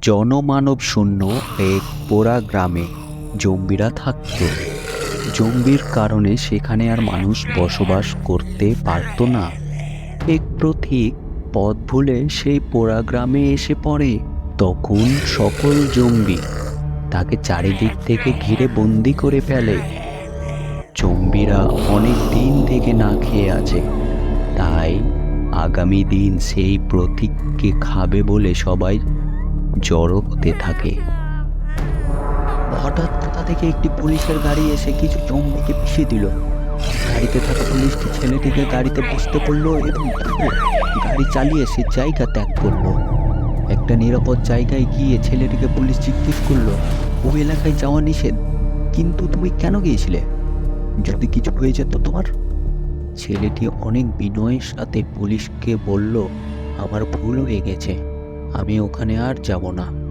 জনমানব শূন্য এক পোড়া গ্রামে জম্বিরা থাকত। জম্বির কারণে সেখানে আর মানুষ বসবাস করতে পারত না। এক প্রতীক পথ ভুলে সেই পোড়া গ্রামে এসে পড়ে। তখন সকল জম্বি তাকে চারিদিক থেকে ঘিরে বন্দি করে ফেলে। জম্বিরা অনেক দিন থেকে না খেয়ে আছে। তাই আগামী দিন সেই প্রতীককে খাবে বলে সবাই জড়ো হতে থাকে। হঠাৎ কোথা থেকে একটি পুলিশের গাড়ি এসে কিছু জম্বিকে পিষে দিল। গাড়িতে থাকা পুলিশটি ছেলেটিকে গাড়িতে বসতে পড়ল এবং গাড়ি চালিয়ে সে জায়গা ত্যাগ করল। একটা নিরাপদ জায়গায় গিয়ে ছেলেটিকে পুলিশ জিজ্ঞেস করল ওই এলাকায় যাওয়া নিষেধ? কিন্তু তুমি কেন গিয়েছিলে? যদি কিছু হয়ে যেত তোমার? ছেলেটি অনেক বিনয়ের সাথে পুলিশকে বলল, আমার ভুল হয়ে গেছে। আমি ওখানে আর যাব না।